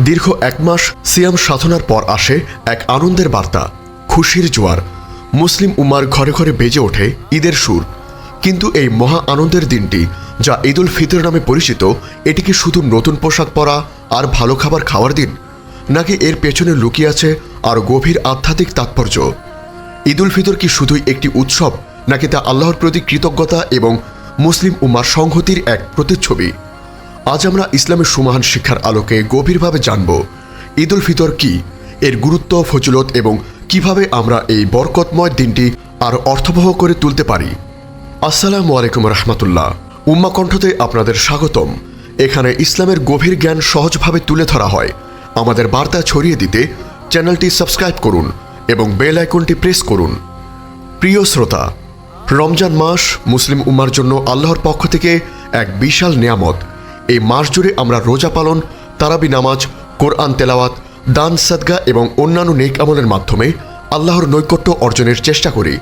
দীর্ঘ এক মাস সিয়াম সাধনার পর আসে এক আনন্দের বার্তা, খুশির জোয়ার। মুসলিম উম্মার ঘরে ঘরে বেজে ওঠে ঈদের সুর। কিন্তু এই মহা আনন্দের দিনটি, যা ঈদুল ফিতর নামে পরিচিত, এটি কি শুধু নতুন পোশাক পরা আর ভালো খাবার খাওয়ার দিন? নাকি এর পেছনে লুকিয়ে আছে আর গভীর আধ্যাত্মিক তাৎপর্য? ঈদুল ফিতর কি শুধুই একটি উৎসব, নাকি তা আল্লাহর প্রতি কৃতজ্ঞতা এবং মুসলিম উম্মার সংহতির এক প্রতিচ্ছবি? আজ আমরা ইসলামের সুমহান শিক্ষার আলোকে গভীরভাবে জানব, ঈদুল ফিতর কি, এর গুরুত্ব, ফজিলত এবং কীভাবে আমরা এই বরকতময় দিনটি আর অর্থবহ করে তুলতে পারি। আসসালামু আলাইকুম রহমতুল্লাহ। উম্মা কণ্ঠতে আপনাদের স্বাগতম। এখানে ইসলামের গভীর জ্ঞান সহজভাবে তুলে ধরা হয়। আমাদের বার্তা ছড়িয়ে দিতে চ্যানেলটি সাবস্ক্রাইব করুন এবং বেল আইকনটি প্রেস করুন। প্রিয় শ্রোতা, রমজান মাস মুসলিম উম্মার জন্য আল্লাহর পক্ষ থেকে এক বিশাল নিয়ামত। এই মাস জুড়ে আমরা রোজা পালন, তারাবি নামাজ, কোরআন তেলাওয়াত, দান সাদগা এবং অন্যান্য নেক আমলের মাধ্যমে আল্লাহর নৈকট্য অর্জনের চেষ্টা করি।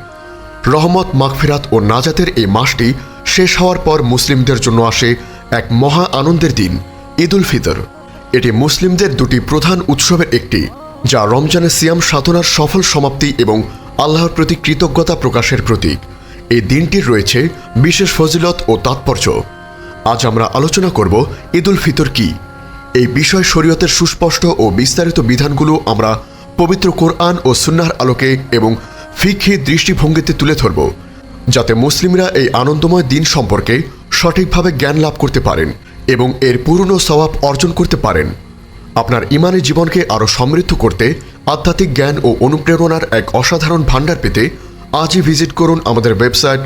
রহমত, মাগফিরাত ও নাজাতের এই মাসটি শেষ হওয়ার পর মুসলিমদের জন্য আসে এক মহা আনন্দের দিন, ঈদুল ফিতর। এটি মুসলিমদের দুটি প্রধান উৎসবের একটি, যা রমজানের সিয়াম সাধনার সফল সমাপ্তি এবং আল্লাহর প্রতি কৃতজ্ঞতা প্রকাশের প্রতীক। এই দিনটির রয়েছে বিশেষ ফজিলত ও তাৎপর্য। আজ আমরা আলোচনা করব ঈদুল ফিতর কি? এই বিষয় শরীয়তের সুস্পষ্ট ও বিস্তারিত বিধানগুলো আমরা পবিত্র কোরআন ও সুন্নাহর আলোকে এবং ফিক্ষি দৃষ্টিভঙ্গিতে তুলে ধরব, যাতে মুসলিমরা এই আনন্দময় দিন সম্পর্কে সঠিকভাবে জ্ঞান লাভ করতে পারেন এবং এর পুরনো স্বভাব অর্জন করতে পারেন। আপনার ইমানি জীবনকে আরও সমৃদ্ধ করতে আধ্যাত্মিক জ্ঞান ও অনুপ্রেরণার এক অসাধারণ ভাণ্ডার পেতে আজই ভিজিট করুন আমাদের website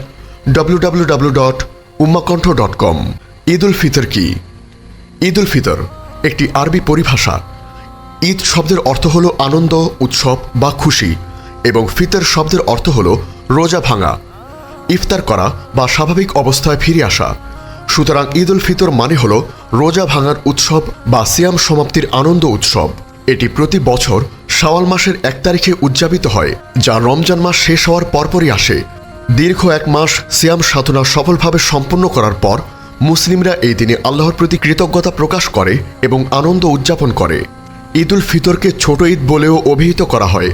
dot Ummakantha dot com. Eidul Fitr কি? ঈদুল ফিতর একটি আরবি পরিভাষা। ঈদ শব্দের অর্থ হলো আনন্দ, উৎসব বা খুশি এবং ফিতর শব্দের অর্থ হলো রোজা ভাঙা, ইফতার করা বা স্বাভাবিক অবস্থায় ফিরে আসা। সুতরাং ঈদ উল ফিতর মানে হলো রোজা ভাঙার উৎসব বা সিয়াম সমাপ্তির আনন্দ উৎসব। এটি প্রতি বছর শাওয়াল মাসের এক তারিখে উদযাপিত হয়, যা রমজান মাস শেষ হওয়ার পরপরই আসে। দীর্ঘ এক মাস সিয়াম সাধনা সফলভাবে সম্পন্ন করার পর মুসলিমরা এই দিনে আল্লাহর প্রতি কৃতজ্ঞতা প্রকাশ করে এবং আনন্দ উদযাপন করে। ঈদুল ফিতরকে ছোট ঈদ বলেও অভিহিত করা হয়।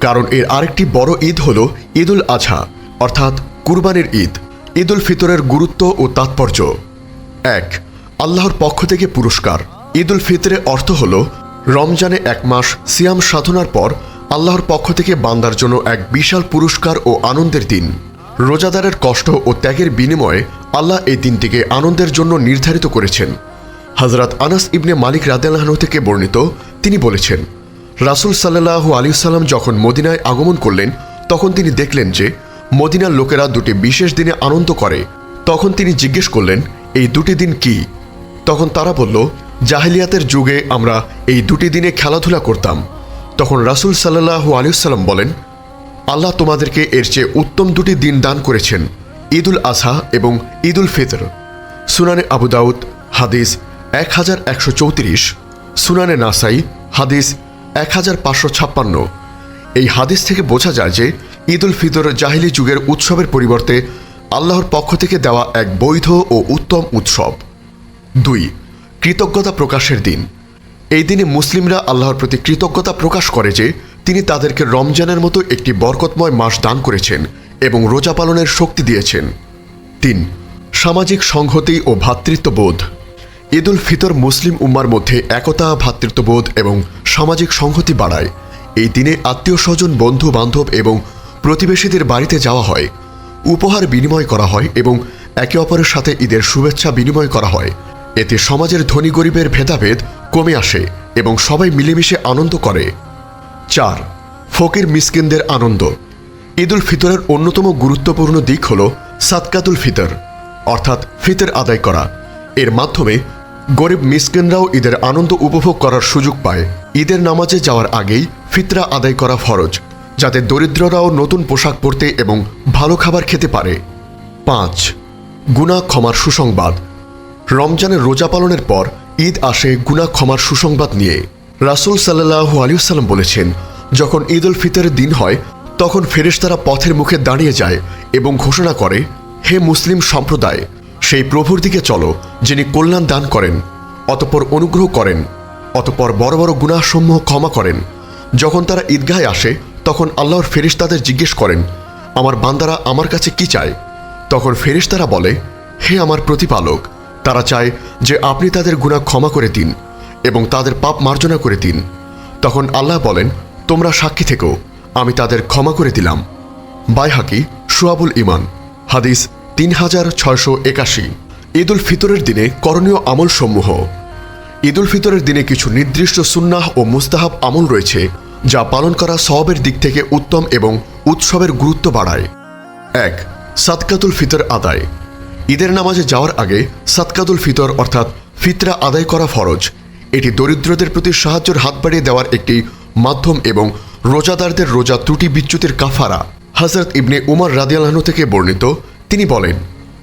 কারণ এর আরেকটি বড় ঈদ হল ঈদুল আজহা, অর্থাৎ কুরবানির ঈদ। ঈদুল ফিতরের গুরুত্ব ও তাৎপর্য। এক, আল্লাহর পক্ষ থেকে পুরস্কার। ঈদুল ফিতরে অর্থ হল রমজানে এক মাস সিয়াম সাধনার পর আল্লাহর পক্ষ থেকে বান্দার জন্য এক বিশাল পুরস্কার ও আনন্দের দিন। রোজাদারের কষ্ট ও ত্যাগের বিনিময়ে আল্লাহ এই দিনটিকে আনন্দের জন্য নির্ধারিত করেছেন। হজরত আনাস ইবনে মালিক রাদেলাহনু থেকে বর্ণিত, তিনি বলেছেন, রাসুল সাল্লাহু আলিয়াল্লাম যখন মদিনায় আগমন করলেন, তখন তিনি দেখলেন যে মদিনার লোকেরা দুটি বিশেষ দিনে আনন্দ করে। তখন তিনি জিজ্ঞেস করলেন, এই দুটি দিন কি? তখন তারা বলল, জাহিলিয়াতের যুগে আমরা এই দুটি দিনে খেলাধুলা করতাম। তখন রাসুল সাল্লাহু আলিয়াল্লাম বলেন আল্লাহ তোমাদেরকে এর চেয়ে উত্তম দুটি দিন দান করেছেন, ঈদুল আজহা এবং ঈদুল ফিতর। সুনানে আবু দাউদ, হাদিস এক হাজার একশো চৌত্রিশ। সুনানে নাসাই, হাদিস এক হাজার পাঁচশো ছাপ্পান্ন। এই হাদিস থেকে বোঝা যায় যে ঈদুল ফিতর জাহিলি যুগের উৎসবের পরিবর্তে আল্লাহর পক্ষ থেকে দেওয়া এক বৈধ ও উত্তম উৎসব। দুই, কৃতজ্ঞতা প্রকাশের দিন। এই দিনে মুসলিমরা আল্লাহর প্রতি কৃতজ্ঞতা প্রকাশ করে যে তিনি তাদেরকে রমজানের মতো একটি বরকতময় মাস দান করেছেন এবং রোজা পালনের শক্তি দিয়েছেন। তিন, সামাজিক সংহতি ও ভ্রাতৃত্ববোধ ঈদুল ফিতর মুসলিম উম্মার মধ্যে একতা ভ্রাতৃত্ববোধ এবং সামাজিক সংহতি বাড়ায়। এই দিনে আত্মীয় স্বজন বন্ধু বান্ধব এবং প্রতিবেশীদের বাড়িতে যাওয়া হয়। উপহার বিনিময় করা হয় এবং একে অপরের সাথে ঈদের শুভেচ্ছা বিনিময় করা হয়। এতে সমাজের ধনী গরিবের ভেদাভেদ কমে আসে এবং সবাই মিলেমিশে আনন্দ করে। চার, ফকির মিসকিনদের আনন্দ। ঈদুল ফিতরের অন্যতম গুরুত্বপূর্ণ দিক হল সাতকাতুল ফিতর, অর্থাৎ ফিতর আদায় করা। এর মাধ্যমে গরিব মিসকিনরাও ঈদের আনন্দ উপভোগ করার সুযোগ পায়। ঈদের নামাজে যাওয়ার আগেই ফিতরা আদায় করা ফরজ, যাতে দরিদ্ররাও নতুন পোশাক পরতে এবং ভালো খাবার খেতে পারে। পাঁচ গুণা ক্ষমার সুসংবাদ। রমজানের রোজা পালনের পর ঈদ আসে গুণা ক্ষমার সুসংবাদ নিয়ে। রাসুল সাল্লাহু আলিউসাল্লাম বলেছেন, যখন ঈদ উল ফিতরের দিন হয়, তখন ফেরেশতারা পথের মুখে দাঁড়িয়ে যায় এবং ঘোষণা করে, হে মুসলিম সম্প্রদায়, সেই প্রভুর দিকে চলো, যিনি কল্যাণ দান করেন, অতপর অনুগ্রহ করেন, অতপর বড় বড় গুনাহসমূহ ক্ষমা করেন। যখন তারা ঈদগাহে আসে, তখন আল্লাহর ফেরিস্তাদের জিজ্ঞেস করেন, আমার বান্দারা আমার কাছে কি চায়? তখন ফেরিস্তারা বলে, হে আমার প্রতিপালক, তারা চায় যে আপনি তাদের গুনাহ ক্ষমা করে দিন। এবং তাদের পাপ মার্জনা করে দিন। তখন আল্লাহ বলেন, তোমরা সাক্ষী থেকো, আমি তাদের ক্ষমা করে দিলাম। বাইহাকি, সুয়াবুল ইমান হাদিস তিন হাজার ছয়শো একাশি। ঈদ উল ফিতরের দিনে করণীয় আমল সমূহ ঈদ উল ফিতরের দিনে কিছু নির্দিষ্ট সুন্নাহ ও মুস্তাহাব আমল রয়েছে, যা পালন করা সবের দিক থেকে উত্তম এবং উৎসবের গুরুত্ব বাড়ায়। এক, সাদকাতুল ফিতর আদায়। ঈদের নামাজে যাওয়ার আগে সাদকাতুল ফিতর অর্থাৎ ফিতরা আদায় করা ফরজ। এটি দরিদ্রদের প্রতি সাহায্যের হাত বাড়িয়ে দেওয়ার একটি মাধ্যম এবং রোজাদারদের রোজা ত্রুটি বিচ্যুতির কাফারা। হজরত ইবনে উমর রাদিয়ালাহনু থেকে বর্ণিত, তিনি বলেন,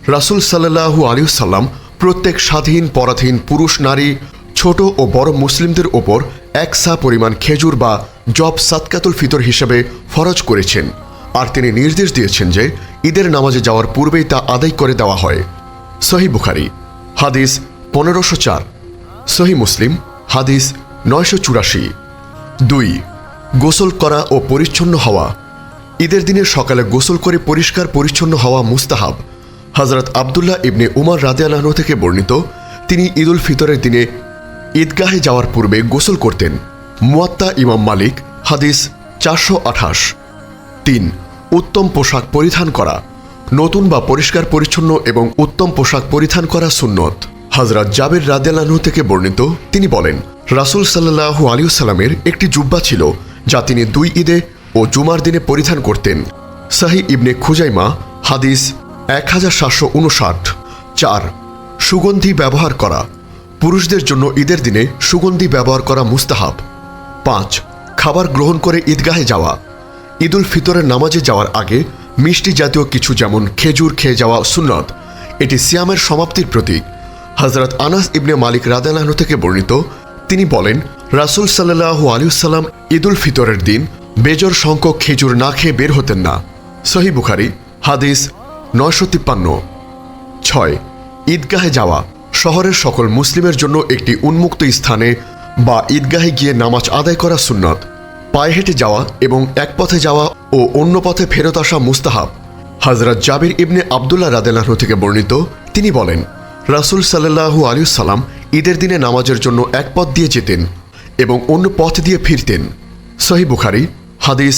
রাসূল সাল্লাল্লাহু আলাইহি সাল্লাম প্রত্যেক স্বাধীন, পরাধীন পুরুষ, নারী, ছোট ও বড় মুসলিমদের ওপর এক সা পরিমাণ খেজুর বা জব সাতকাতুল ফিতর হিসেবে ফরজ করেছেন। আর তিনি নির্দেশ দিয়েছেন যে ঈদের নামাজে যাওয়ার পূর্বেই তা আদায় করে দেওয়া হয়। সহি বুখারি, হাদিস পনেরোশো চার। সহি মুসলিম, হাদিস নয়শো চুরাশি। দুই, গোসল করা ও পরিচ্ছন্ন হওয়া। ঈদের দিনে সকালে গোসল করে পরিষ্কার পরিচ্ছন্ন হওয়া মুস্তাহাব। হজরত আবদুল্লাহ ইবনে উমর রাদিয়ালাহ থেকে বর্ণিত, তিনি ঈদুল ফিতরের দিনে ঈদগাহে যাওয়ার পূর্বে গোসল করতেন। মুয়াত্তা ইমাম মালিক, হাদিস চারশো আঠাশ। তিন, উত্তম পোশাক পরিধান করা। নতুন বা পরিষ্কার পরিচ্ছন্ন এবং উত্তম পোশাক পরিধান করা সুন্নত। হজরত জাবের রাদেলানহু থেকে বর্ণিত, তিনি বলেন, রাসূল সাল্লাহু আলিউসাল্লামের একটি জুব্বা ছিল, যা তিনি দুই ঈদে ও জুমার দিনে পরিধান করতেন। সাহি ইবনে খুজাইমা, হাদিস এক হাজার সাতশো উনষাট। চার, সুগন্ধি ব্যবহার করা, পুরুষদের জন্য ঈদের দিনে সুগন্ধি ব্যবহার করা মুস্তাহাব। পাঁচ, খাবার গ্রহণ করে ঈদগাহে যাওয়া, ঈদুল ফিতরের নামাজে যাওয়ার আগে মিষ্টি জাতীয় কিছু যেমন খেজুর খেয়ে যাওয়া সুন্নত, এটি সিয়ামের সমাপ্তির প্রতীক। হজরত আনাস ইবনে মালিক রাদালাহনু থেকে বর্ণিত, তিনি বলেন, রাসূল সাল্লাহু আলিউসাল্লাম ঈদুল ফিতরের দিন বেজর সংখ্যক খেজুর না খেয়ে বের হতেন না। সহি বুখারি, হাদিস নয়শো তিপ্পান্ন। ছয়, ঈদগাহে যাওয়া শহরের সকল মুসলিমের জন্য একটি উন্মুক্ত স্থানে বা ঈদগাহে গিয়ে নামাজ আদায় করা সুন্নত। পায়ে হেঁটে যাওয়া এবং এক পথে যাওয়া ও অন্য পথে ফেরত আসা মুস্তাহাব। হজরত জাবির ইবনে আবদুল্লাহ রাদেলাহ থেকে বর্ণিত, তিনি বলেন রাসূল সাল্লাহু আলিউসাল্লাম ঈদের দিনে নামাজের জন্য এক পথ দিয়ে যেতেন এবং অন্য পথ দিয়ে ফিরতেন। সহি বুখারি, হাদিস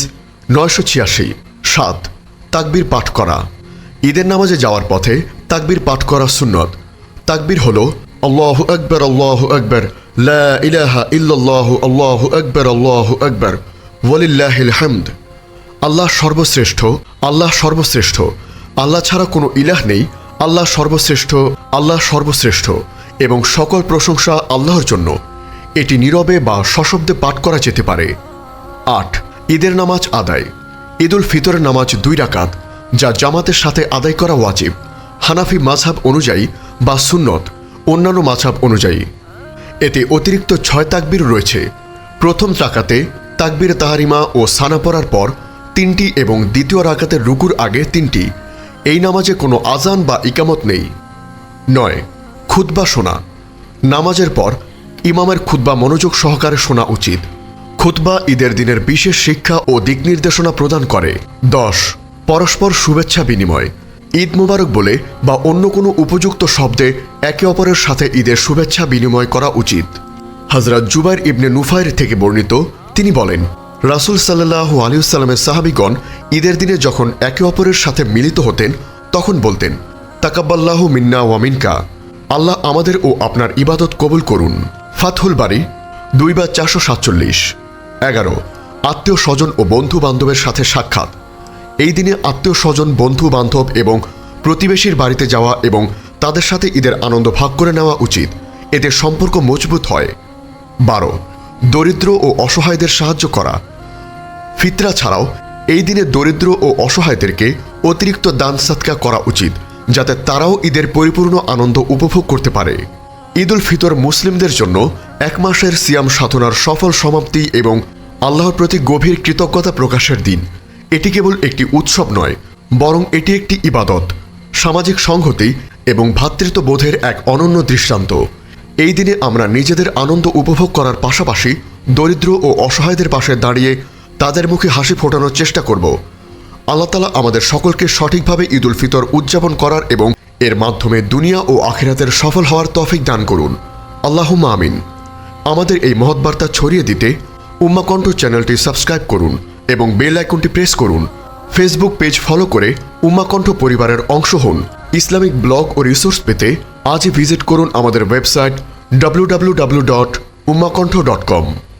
নয়শো ছিয়াশি, সাত, তাকবির পাঠ করা। ঈদের নামাজে যাওয়ার পথে তাকবির পাঠ করা সুন্নত। তাকবির হল, আল্লাহ আকবর আল্লাহ আকবর ইলাহা আল্লাহ আকবর আল্লাহ আকবর, ওয়ালিল্লাহিল আল্লাহ সর্বশ্রেষ্ঠ আল্লাহ সর্বশ্রেষ্ঠ। আল্লাহ ছাড়া কোনো ইলাহ নেই আল্লাহ সর্বশ্রেষ্ঠ আল্লাহ সর্বশ্রেষ্ঠ এবং সকল প্রশংসা আল্লাহর জন্য। এটি নীরবে বা সশব্দে পাঠ করা যেতে পারে। আট, ঈদের নামাজ আদায়। ঈদুল ফিতরের নামাজ দুই রাকাত, যা জামাতের সাথে আদায় করা ওয়াজিব, হানাফি মাঝহাব অনুযায়ী বা সুন্নত, অন্যান্য মাঝহাব অনুযায়ী। এতে অতিরিক্ত ছয় তাকবির রয়েছে। প্রথম রাকাতে তাকবির তাহারিমা ও সানা পড়ার পর তিনটি এবং দ্বিতীয় রাকাতের রুকুর আগে তিনটি। এই নামাজে কোনো আজান বা ইকামত নেই। নয়, খুতবা শোনা। নামাজের পর ইমামের খুতবা মনোযোগ সহকারে শোনা উচিত। খুতবা ঈদের দিনের বিশেষ শিক্ষা ও দিক নির্দেশনা প্রদান করে। দশ, পরস্পর শুভেচ্ছা বিনিময়। ঈদ মোবারক বলে বা অন্য কোনো উপযুক্ত শব্দে একে অপরের সাথে ঈদের শুভেচ্ছা বিনিময় করা উচিত। হজরত জুবাইর ইবনে নুফায়ের থেকে বর্ণিত, তিনি বলেন রাসূল সাল্লাহু আলিউসাল্লামের সাহাবিগণ ঈদের দিনে যখন একে অপরের সাথে মিলিত হতেন, তখন বলতেন, তাকাব্বাল্লাহ মিন্না ওয়ামিনকা আল্লাহ আমাদের ও আপনার ইবাদত কবুল করুন। ফাতহুল বাড়ি দুই বা চারশো সাতচল্লিশ। এগারো, আত্মীয় স্বজন ও বন্ধু বান্ধবের সাথে সাক্ষাৎ। এই দিনে আত্মীয় স্বজন বন্ধু বান্ধব এবং প্রতিবেশীর বাড়িতে যাওয়া এবং তাদের সাথে ঈদের আনন্দ ভাগ করে নেওয়া উচিত। এতে সম্পর্ক মজবুত হয়। বারো দরিদ্র ও অসহায়দের সাহায্য করা। ফিতরা ছাড়াও, এই দিনে দরিদ্র ও অসহায়দেরকে অতিরিক্ত দান সাতকা করা উচিত, যাতে তারাও ঈদের পরিপূর্ণ আনন্দ উপভোগ করতে পারে। ঈদ উল ফিতর মুসলিমদের জন্য এক মাসের সিয়াম সাধনার সফল সমাপ্তি এবং আল্লাহর প্রতি গভীর কৃতজ্ঞতা প্রকাশের দিন। এটি কেবল একটি উৎসব নয়, বরং এটি একটি ইবাদত, সামাজিক সংহতি এবং ভ্রাতৃত্ববোধের এক অনন্য দৃষ্টান্ত। এই দিনে আমরা নিজেদের আনন্দ উপভোগ করার পাশাপাশি দরিদ্র ও অসহায়দের পাশে দাঁড়িয়ে তাদের মুখে হাসি ফোটানোর চেষ্টা করব। আল্লাহ তালা আমাদের সকলকে সঠিকভাবে ঈদ উল ফিতর উদযাপন করার এবং এর মাধ্যমে দুনিয়া ও আখিরাতের সফল হওয়ার তফিক দান করুন। আল্লাহুম্মা আমিন। আমাদের এই মহৎ বার্তা ছড়িয়ে দিতে উম্মাকণ্ঠ চ্যানেলটি সাবস্ক্রাইব করুন এবং বেল আইকনটি প্রেস করুন। ফেসবুক পেজ ফলো করে উম্মাকণ্ঠ পরিবারের অংশ হন। ইসলামিক ব্লগ ও রিসোর্স পেতে আজই ভিজিট করুন আমাদের ওয়েবসাইট www.ummakontho.com